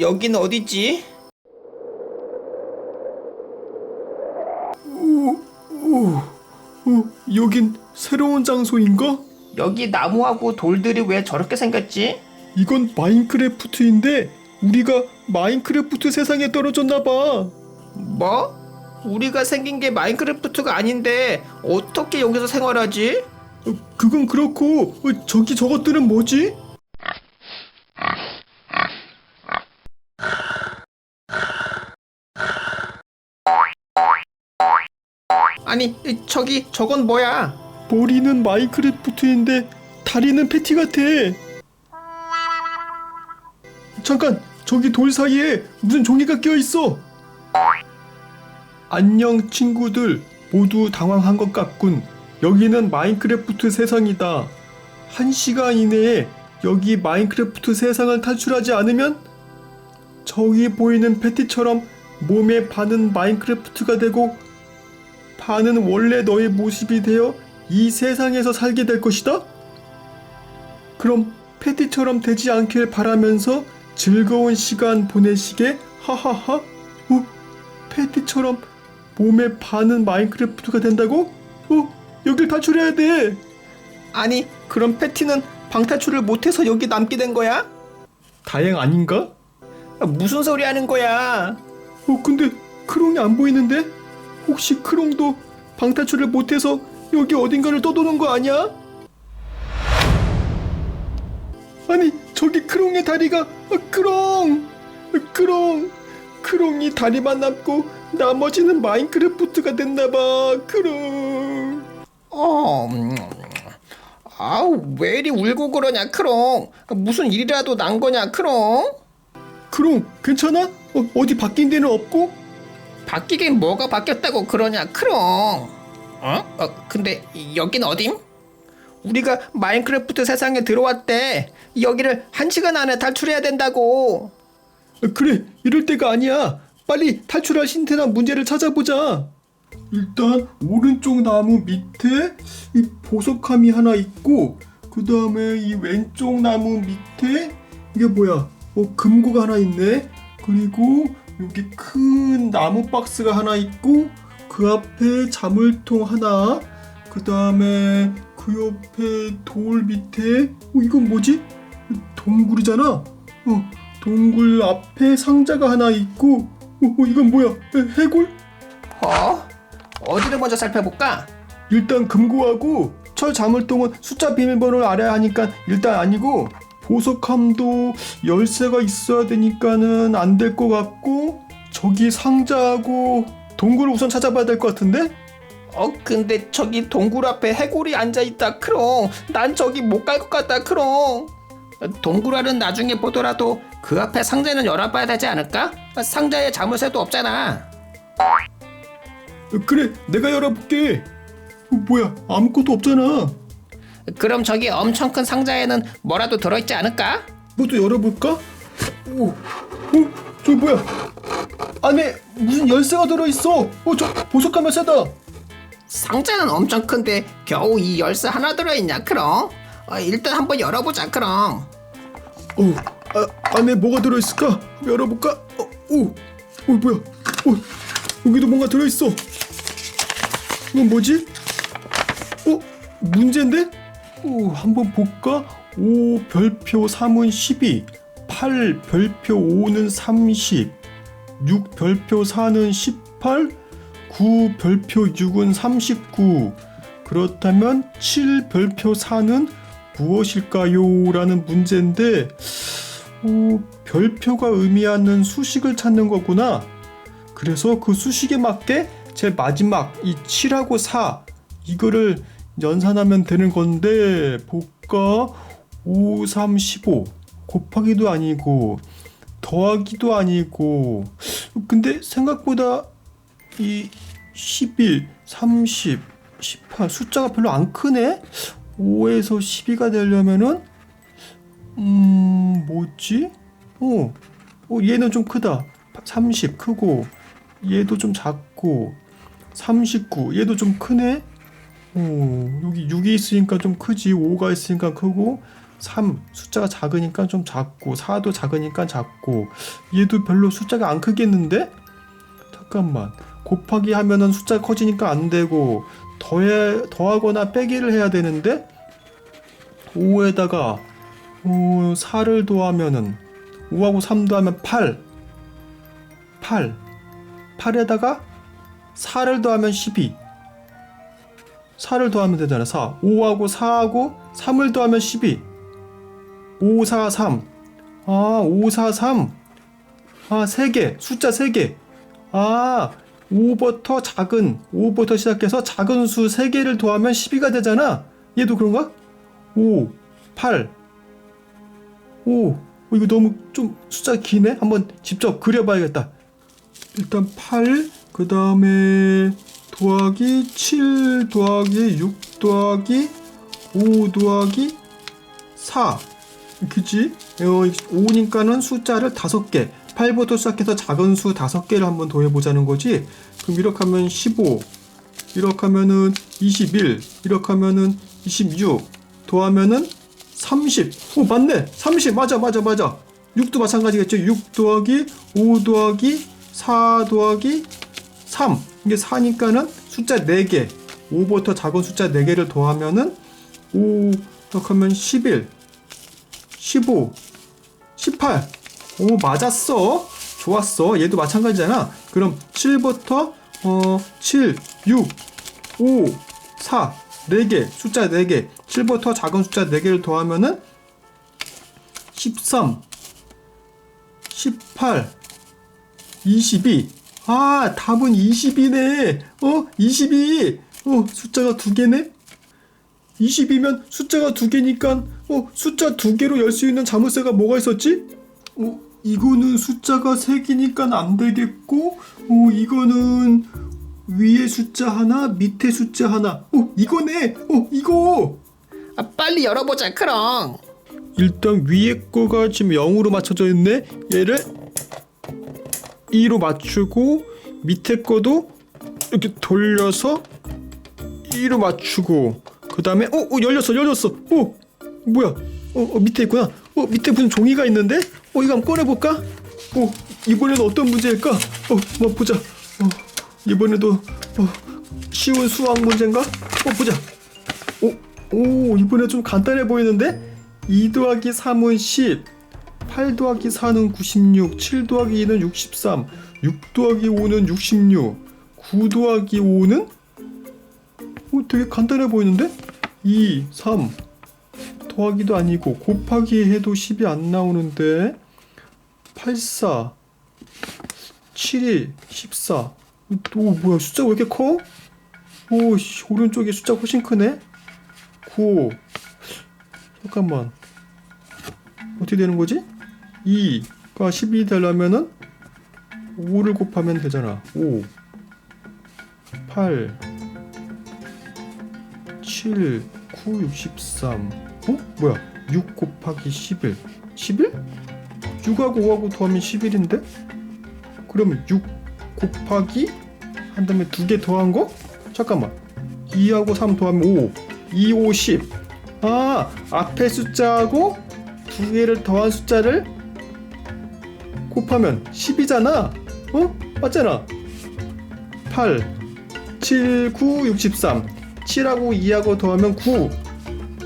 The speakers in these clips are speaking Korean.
여기는 어디지? 어, 여긴 새로운 장소인가? 여기 나무하고 돌들이 왜 저렇게 생겼지? 이건 마인크래프트인데 우리가 마인크래프트 세상에 떨어졌나 봐. 뭐? 우리가 생긴 게 마인크래프트가 아닌데 어떻게 여기서 생활하지? 어, 그건 그렇고 어, 저기 저것들은 뭐지? 아니 저기 저건 뭐야? 머리는 마인크래프트인데 다리는 패티 같아. 잠깐 저기 돌 사이에 무슨 종이가 껴 있어. 안녕 친구들 모두 당황한 것 같군. 여기는 마인크래프트 세상이다. 한 시간 이내에 여기 마인크래프트 세상을 탈출하지 않으면 저기 보이는 패티처럼 몸의 반은 마인크래프트가 되고 반은 원래 너의 모습이 되어 이 세상에서 살게 될 것이다? 그럼 패티처럼 되지 않길 바라면서 즐거운 시간 보내시게 하하하 어? 패티처럼 몸의 반은 마인크래프트가 된다고? 어? 여길 탈출해야 돼 아니 그럼 패티는 방탈출을 못해서 여기 남게 된 거야? 다행 아닌가? 아, 무슨 소리 하는 거야? 어 근데 크롱이 안 보이는데? 혹시 크롱도 방탈출을 못해서 여기 어딘가를 떠도는 거 아니야? 아니 저기 크롱의 다리가 아, 크롱 크롱 크롱이 다리만 남고 나머지는 마인크래프트가 됐나봐 크롱 어, 음, 아우 왜 이리 울고 그러냐 크롱 무슨 일이라도 난 거냐 크롱 크롱 괜찮아? 어, 어디 바뀐 데는 없고? 바뀌긴 뭐가 바뀌었다고 그러냐? 크롱. 어? 어 근데 여긴 어딘? 우리가 마인크래프트 세상에 들어왔대. 여기를 한 시간 안에 탈출해야 된다고. 아, 그래 이럴 때가 아니야. 빨리 탈출할 힌트나 문제를 찾아보자. 일단 오른쪽 나무 밑에 이 보석함이 하나 있고 그 다음에 이 왼쪽 나무 밑에 이게 뭐야? 어 금고가 하나 있네. 그리고 여기 큰 나무 박스가 하나 있고 그 앞에 자물통 하나 그 다음에 그 옆에 돌 밑에 어 이건 뭐지 동굴이잖아 어 동굴 앞에 상자가 하나 있고 어, 어 이건 뭐야 에, 해골? 어? 어디를 먼저 살펴볼까? 일단 금고하고 철 자물통은 숫자 비밀번호를 알아야 하니까 일단 아니고 보석함도 열쇠가 있어야 되니까는 안 될 것 같고 저기 상자하고 동굴을 우선 찾아봐야 될 것 같은데? 어 근데 저기 동굴 앞에 해골이 앉아있다 크롱. 난 저기 못 갈 것 같다 크롱. 동굴알은 나중에 보더라도 그 앞에 상자는 열어봐야 되지 않을까? 상자에 자물쇠도 없잖아. 어, 그래 내가 열어볼게. 어, 뭐야 아무것도 없잖아 그럼 저기 엄청 큰 상자에는 뭐라도 들어있지 않을까? 뭐도 열어볼까? 오, 어? 저 뭐야? 안에 무슨 열쇠가 들어있어. 어, 저 보석함 열쇠다. 상자는 엄청 큰데 겨우 이 열쇠 하나 들어있냐 크롱? 어, 일단 한번 열어보자 크롱 어, 아, 안에 뭐가 들어있을까? 열어볼까? 어, 오, 어, 뭐야? 어, 여기도 뭔가 들어있어. 이건 뭐지? 어, 문제인데? 오, 한번 볼까? 5 별표 3은 12, 8 별표 5는 30, 6 별표 4는 18, 9 별표 6은 39. 그렇다면 7 별표 4는 무엇일까요? 라는 문제인데, 오, 별표가 의미하는 수식을 찾는 거구나. 그래서 그 수식에 맞게 제 마지막 이 7하고 4 이거를 연산하면 되는 건데 볼까? 5, 3, 15 곱하기도 아니고 더하기도 아니고 근데 생각보다 이 11, 30, 18 숫자가 별로 안 크네? 5에서 12가 되려면은 음 뭐지? 어, 어 얘는 좀 크다 30 크고 얘도 좀 작고 39 얘도 좀 크네 어 여기 6이 있으니까 좀 크지 5가 있으니까 크고 3 숫자가 작으니까 좀 작고 4도 작으니까 작고. 얘도 별로 숫자가 안 크겠는데? 잠깐만. 곱하기 하면은 숫자 커지니까 안 되고 더해 더하거나 빼기를 해야 되는데? 5에다가 어, 4를 더하면은 5하고 3 더하면 8 8 8에다가 4를 더하면 12 4를 더하면 되잖아 4 5하고 4하고 3을 더하면 12 5 4 3 아, 5 4 3 아, 3개. 숫자 3개. 아 5부터 작은 5부터 시작해서 작은 수 3개를 더하면 12가 되잖아. 얘도 그런가? 5 8 5 어, 이거 너무 좀 숫자 기네? 한번 직접 그려봐야겠다. 일단 8그 다음에 더하기 7 더하기 6 더하기 5 더하기 4 그치? 어, 5니까는 숫자를 5개. 8부터 시작해서 작은 수 5개를 한번 더해보자는 거지. 그럼 이렇게 하면 15 이렇게 하면은 21 이렇게 하면은 26 더하면은 30 오 맞네. 30 맞아 맞아 맞아. 6도 마찬가지겠죠 6 더하기 5 더하기 4 더하기 3 이게 4니까는 숫자 4개 5부터 작은 숫자 4개를 더하면은 5 이렇게 하면 11 15 18 오 맞았어. 좋았어. 얘도 마찬가지잖아. 그럼 7부터 어, 7 6 5 4 4개 숫자 4개. 7부터 작은 숫자 4개를 더하면은 13 18 22 아, 답은 20이네. 어, 22. 어, 숫자가 두 개네. 20이면 숫자가 두 개니까 어, 숫자 두 개로 열 수 있는 자물쇠가 뭐가 있었지? 어, 이거는 숫자가 세 개니까 안 되겠고, 어, 이거는 위에 숫자 하나, 밑에 숫자 하나. 어, 이거네. 어, 이거. 아, 빨리 열어보자 크롱 일단 위에 거가 지금 0으로 맞춰져 있네. 얘를 2로 맞추고 밑에 거도 이렇게 돌려서 2로 맞추고 그 다음에 어, 어 열렸어 열렸어. 어 뭐야? 어, 어 밑에 있구나. 어 밑에 무슨 종이가 있는데? 어 이거 한번 꺼내볼까? 어 이번에는 어떤 문제일까? 어 한번 보자. 어 이번에도 어 쉬운 수학 문제인가? 어 보자. 오, 오 이번에 좀 간단해 보이는데? 2 더하기 3은 10 8 더하기 4는 96 7 더하기 2는 63 6 더하기 5는 66 9 더하기 5는 오, 되게 간단해 보이는데? 2 3 더하기도 아니고 곱하기 해도 10이 안 나오는데 8 4 7이 14 오 뭐야 숫자가 왜 이렇게 커? 오 씨, 오른쪽에 숫자 훨씬 크네? 9 잠깐만. 어떻게 되는 거지? 2가 12 되려면은 5를 곱하면 되잖아 5 8 7 9 63 어? 뭐야 6 곱하기 11 11? 6하고 5하고 더하면 11인데? 그러면 6 곱하기 한 다음에 두 개 더한 거? 잠깐만 2하고 3 더하면 5 2, 5, 10 아, 앞에 숫자하고 두 개를 더한 숫자를 곱하면 10이잖아. 어? 맞잖아. 8, 7, 9, 63. 7하고 2하고 더하면 9.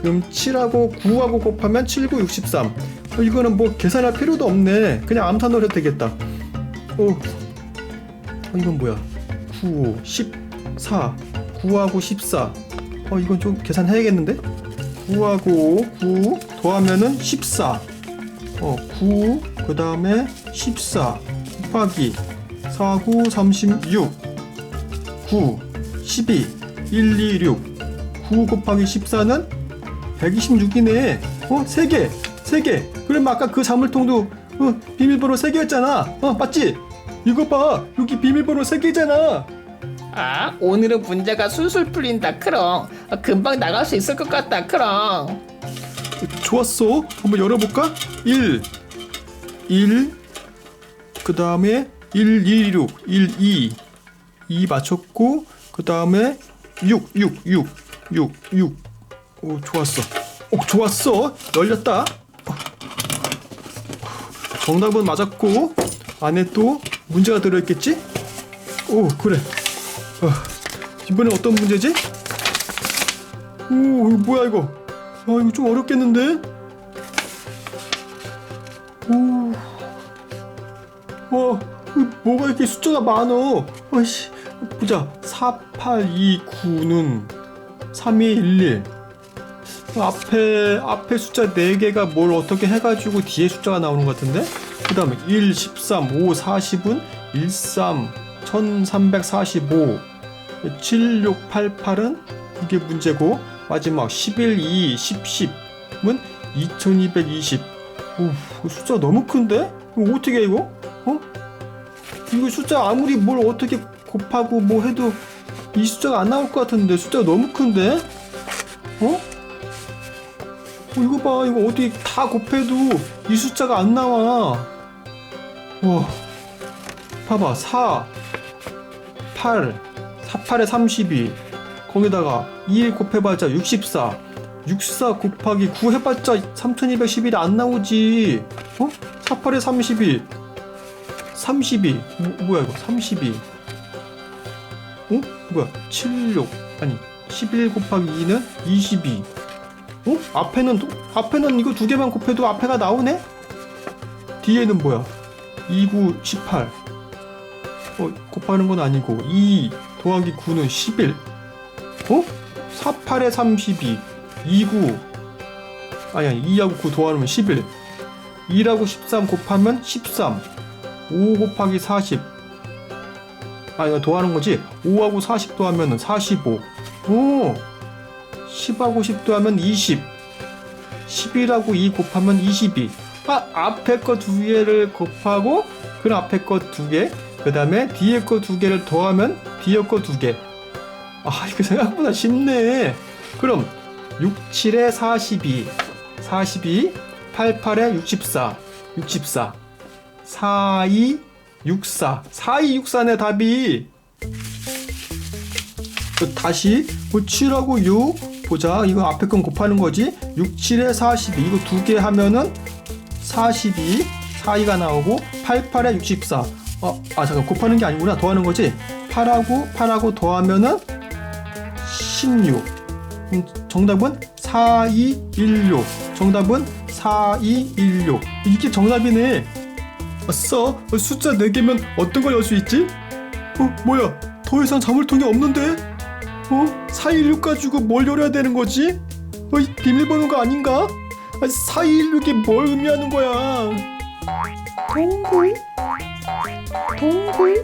그럼 7하고 9하고 곱하면 7, 9, 63. 어, 이거는 뭐 계산할 필요도 없네. 그냥 암산으로 해도 되겠다. 어, 어 이건 뭐야? 9, 14. 9하고 14. 어, 이건 좀 계산해야겠는데? 9하고 9 더하면은 14. 어, 9, 그 다음에 14 곱하기 4, 9, 36 9, 12 1, 2, 6 9 곱하기 14는 126이네 어? 3개 3개 그럼 아까 그 자물통도 어, 비밀번호 3개였잖아 어 맞지? 이거 봐 여기 비밀번호 3개잖아 아 오늘은 문제가 술술 풀린다 크롱 아, 금방 나갈 수 있을 것 같다 크롱 좋았어. 한번 열어볼까? 1, 1, 그 다음에 1, 2, 6, 1, 2, 2 맞췄고, 그 다음에 6, 6, 6, 6, 6. 오, 좋았어. 어, 좋았어. 열렸다. 정답은 맞았고 안에 또 문제가 들어있겠지? 오 그래. 어, 이번엔 어떤 문제지? 오 이거 뭐야 이거? 아 이거 좀 어렵겠는데? 오. 와 이거 뭐가 이렇게 숫자가 많어? 아이씨 보자 4829는 3211 앞에 앞에 숫자 4개가 뭘 어떻게 해가지고 뒤에 숫자가 나오는 것 같은데 그 다음에 1, 13, 5, 40은 13, 1345 7688은 이게 문제고 마지막 11, 2, 10, 10은 2220 오, 숫자 너무 큰데? 어떻게 해, 이거? 어? 이거 숫자 아무리 뭘 어떻게 곱하고 뭐 해도 이 숫자가 안 나올 것 같은데 숫자가 너무 큰데? 어? 어, 이거 봐 이거 어떻게 다 곱해도 이 숫자가 안 나와 와 봐봐 4 8 4 8에 32 거기다가 2 곱해봤자 64 64 곱하기 9 해봤자 3211이 안 나오지 어? 4 8에 32 32 뭐, 뭐야 이거 32 어? 뭐야 76 아니 11 곱하기 2는 22 어? 앞에는 도- 앞에는 이거 두 개만 곱해도 앞에가 나오네? 뒤에는 뭐야? 29, 18. 어, 곱하는 건 아니고 2 더하기 9는 11. 어? 4, 8에 32. 29. 아니 아니 2하고 9 더하면 11. 2라고 13 곱하면 13. 5 곱하기 40. 아 이거 더하는 거지? 5하고 40 더하면 45. 오! 10하고 10도 하면 20 11하고 2 곱하면 22 아, 앞에 거 두 개를 곱하고 그 앞에 거 두 개 그 다음에 뒤에 거 두 개를 더하면 뒤에 거 두 개 아 이거 생각보다 쉽네 그럼 6, 7에 42 42 8, 8에 64 64 4, 2, 64 4, 2, 64네 답이. 또 다시 뭐 7하고 6 보자. 이거 앞에 건 곱하는 거지? 6, 7에 42 이거 두 개 하면은 42 4이가 나오고 8, 8에 64 어, 아 잠깐. 곱하는 게 아니구나. 더하는 거지? 8하고 8하고 더하면은 16 음, 정답은 4216 정답은 4216 이게 정답이네 아싸 숫자 4개면 어떤 걸 열 수 있지? 어 뭐야 더 이상 자물통이 없는데? 어? 416 가지고 뭘 열어야 되는 거지? 어, 이 비밀번호가 아닌가? 아, 416이 뭘 의미하는 거야? 동굴? 동굴?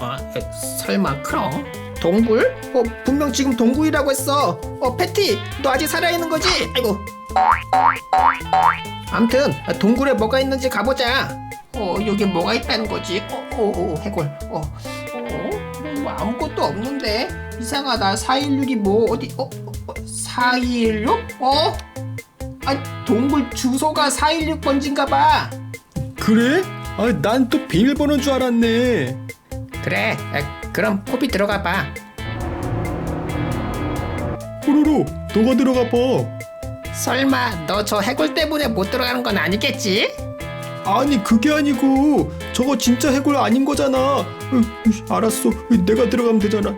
아, 에, 설마 크롱? 동굴? 어, 분명 지금 동굴이라고 했어. 어, 패티, 너 아직 살아있는 거지? 아이고. 암튼 동굴에 뭐가 있는지 가보자. 어, 여기 뭐가 있다는 거지? 어, 어, 어 해골. 어, 어, 뭐 아무것도 없는데 이상하다. 416이 뭐 어디? 어, 어 4216? 어? 아, 동굴 주소가 416 번지인가 봐. 그래? 아, 난 또 비밀번호인 줄 알았네. 그래, 에, 그럼 포비 들어가 봐. 뽀로로, 너가 들어가 봐. 설마 너 저 해골 때문에 못 들어가는 건 아니겠지? 아니, 그게 아니고 저거 진짜 해골 아닌 거잖아. 으, 으, 알았어, 내가 들어가면 되잖아.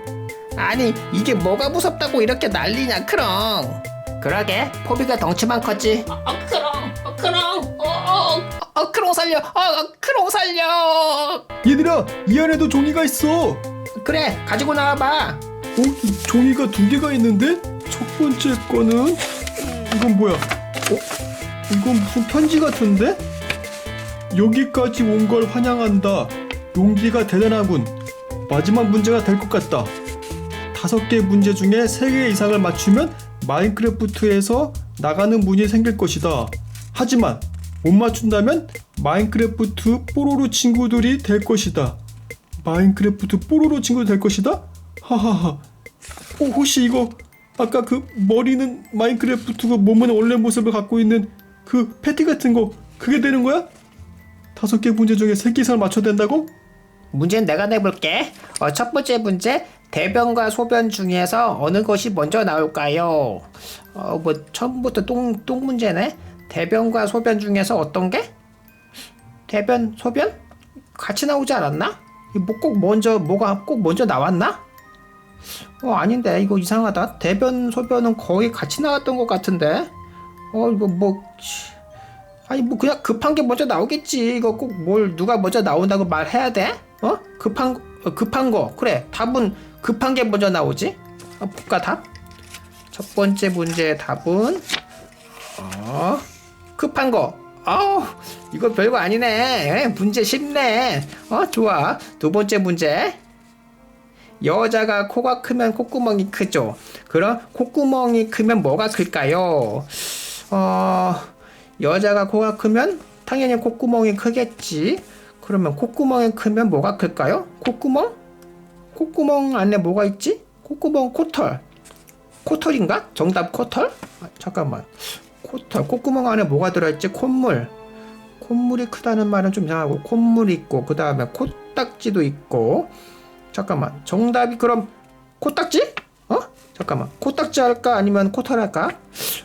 아니 이게 뭐가 무섭다고 이렇게 난리냐 크롱 그러게 포비가 덩치만 컸지 어, 어 크롱 어 크롱 어, 어, 어, 어 크롱 살려 어, 어 크롱 살려 얘들아, 이 안에도 종이가 있어. 어, 그래 가지고 나와봐 이 종이가 두 개가 있는데 첫 번째 거는 이건 뭐야? 어? 이건 무슨 편지 같은데? 여기까지 온 걸 환영한다. 용기가 대단하군. 마지막 문제가 될 것 같다. 다섯 개 문제 중에 세 개 이상을 맞추면 마인크래프트에서 나가는 문이 생길 것이다. 하지만 못 맞춘다면 마인크래프트 뽀로로 친구들이 될 것이다. 마인크래프트 뽀로로 친구 될 것이다? 하하하. 어, 혹시 이거 아까 그 머리는 마인크래프트고 몸은 원래 모습을 갖고 있는 그 패티 같은 거 그게 되는 거야? 다섯 개 문제 중에 세개 이상을 맞춰야 된다고? 문제는 내가 내볼게 어, 첫 번째 문제 대변과 소변 중에서 어느 것이 먼저 나올까요? 어, 뭐 처음부터 똥, 똥 문제네. 대변과 소변 중에서 어떤 게? 대변, 소변? 같이 나오지 않았나? 뭐 꼭 먼저 뭐가 꼭 먼저 나왔나? 어 아닌데 이거 이상하다. 대변, 소변은 거의 같이 나왔던 것 같은데. 어 이거 뭐 치. 아니 뭐 그냥 급한 게 먼저 나오겠지. 이거 꼭 뭘 누가 먼저 나온다고 말해야 돼? 어? 급한 거- 어, 급한 거 그래. 답은 급한 게 먼저 나오지. 어, 볼까 답? 첫 번째 문제의 답은 어 급한 거. 아우 이거 별거 아니네. 에, 문제 쉽네. 어 좋아. 두 번째 문제. 여자가 코가 크면 콧구멍이 크죠. 그럼 콧구멍이 크면 뭐가 클까요? 어, 여자가 코가 크면 당연히 콧구멍이 크겠지. 그러면 콧구멍이 크면 뭐가 클까요? 콧구멍? 콧구멍 안에 뭐가 있지? 콧구멍 코털. 코털인가? 정답 코털? 아, 잠깐만. 코털. 콧구멍 안에 뭐가 들어있지? 콧물. 콧물이 크다는 말은 좀 이상하고 콧물이 있고 그 다음에 코딱지도 있고 잠깐만 정답이 그럼 코딱지? 어? 잠깐만 코딱지 할까 아니면 코털 할까?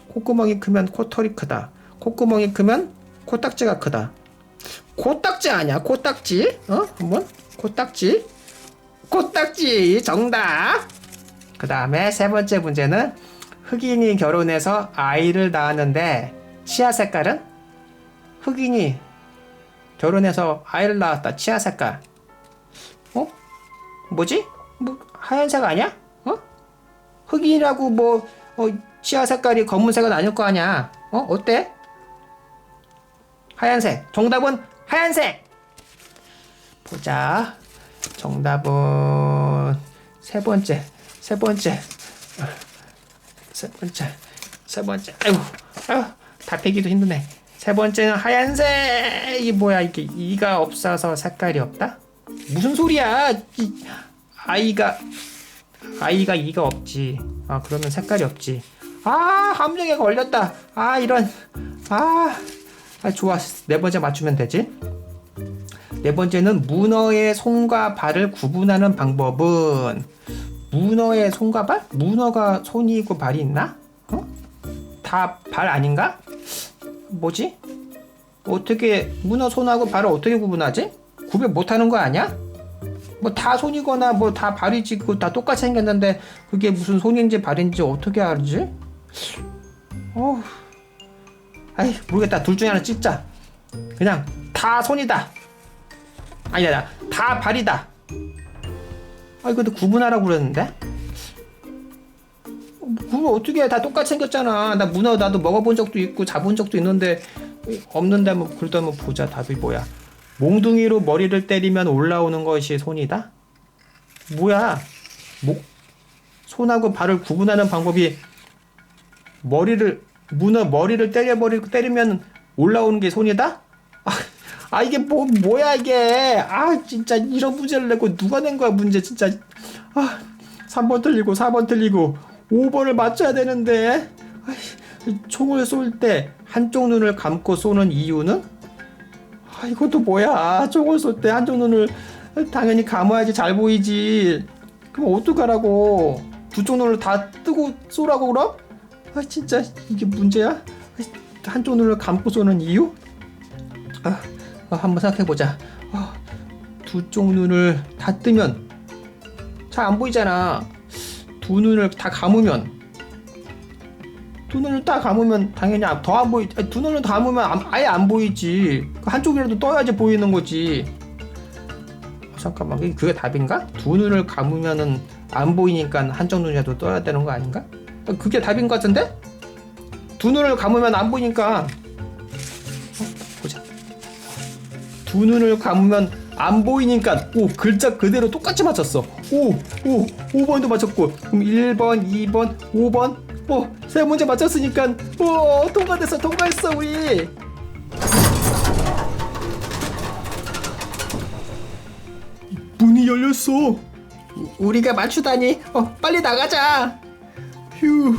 콧구멍이 크면 코털이 크다 콧구멍이 크면 코딱지가 크다 코딱지 아니야 코딱지? 어? 한번 코딱지 코딱지 정답 그 다음에 세 번째 문제는 흑인이 결혼해서 아이를 낳았는데 치아 색깔은? 흑인이 결혼해서 아이를 낳았다 치아 색깔 어? 뭐지? 뭐 하얀색 아니야? 어? 흑인이라고 뭐 어, 치아 색깔이 검은색은 아닐 거 아니야? 어? 어때? 하얀색. 정답은 하얀색. 보자. 정답은 세 번째. 세 번째. 어, 세 번째. 세 번째. 아이고. 아유, 다 빼기도 힘드네. 세 번째는 하얀색. 이 뭐야 이게 이가 없어서 색깔이 없다? 무슨 소리야? 이, 아이가 아이가 이가 없지. 아 그러면 색깔이 없지. 아 함정에 걸렸다. 아 이런 아, 아 좋아 네 번째 맞추면 되지. 네 번째는 문어의 손과 발을 구분하는 방법은 문어의 손과 발? 문어가 손이 있고 발이 있나? 어? 다 발 아닌가? 뭐지? 어떻게 문어 손하고 발을 어떻게 구분하지? 구별 못하는 거 아니야? 뭐 다 손이거나 뭐 다 발이지 그거 다 똑같이 생겼는데 그게 무슨 손인지 발인지 어떻게 알지? 어, 아이 모르겠다 둘 중에 하나 찍자. 그냥 다 손이다. 아니다, 다 발이다. 아 이거 구분하라고 그랬는데? 그거 어떻게 해? 다 똑같이 생겼잖아. 나 문어 나도 먹어본 적도 있고 잡은 적도 있는데 없는데 뭐 그래도 한번 보자. 답이 뭐야? 몽둥이로 머리를 때리면 올라오는 것이 손이다? 뭐야? 목 손하고 발을 구분하는 방법이 머리를 문어 머리를 때려버리고 때리면 올라오는 게 손이다? 아, 아 이게 뭐 뭐야 이게? 아 진짜 이런 문제를 내고 누가 낸 거야 문제 진짜. 아 3번 틀리고 4번 틀리고 5번을 맞춰야 되는데 아이, 총을 쏠 때 한쪽 눈을 감고 쏘는 이유는? 아 이것도 뭐야 총을 쏠 때 한쪽 눈을 당연히 감아야지 잘 보이지 그럼 어떡하라고 두 쪽 눈을 다 뜨고 쏘라고 그럼? 아 진짜 이게 문제야? 아, 한쪽 눈을 감고 쏘는 이유? 아, 아, 한번 생각해 보자 아, 두쪽 눈을 다 뜨면 잘 안 보이잖아 두 눈을 다 감으면 두 눈을 다 감으면 당연히 더 안 보이 아니, 두 눈을 다 감으면 안- 아예 안 보이지 그 한쪽이라도 떠야지 보이는 거지 어, 잠깐만 그게 답인가? 두 눈을 감으면은 안 보이니까 한쪽 눈이라도 떠야 되는 거 아닌가? 어, 그게 답인 것 같은데? 두 눈을 감으면 안 보이니까. 어, 보자. 두 눈을 감으면 안 보이니까. 오 글자 그대로 똑같이 맞췄어. 오 오 5번도 맞췄고. 그럼 1번 2번 5번? 어세 문제 맞췄으니까. 오 통과됐어 통과했어 우리. 문이 열렸어. 우리가 맞추다니. 어 빨리 나가자 휴,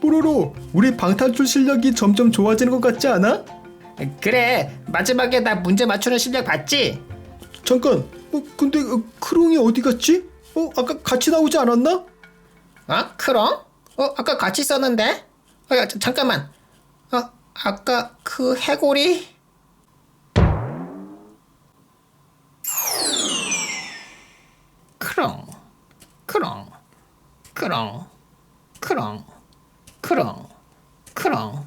뽀로로, 우리 방탄출 실력이 점점 좋아지는 것 같지 않아? 그래 마지막에 나 문제 맞추는 실력 봤지? 잠깐, 어, 근데 어, 크롱이 어디 갔지? 어, 아까 같이 나오지 않았나? 어? 크롱? 어 아까 같이 썼는데? 어, 야, 자- 잠깐만 어 아까 그 해골이? 크롱 크롱 크롱 크롱 크롱 크롱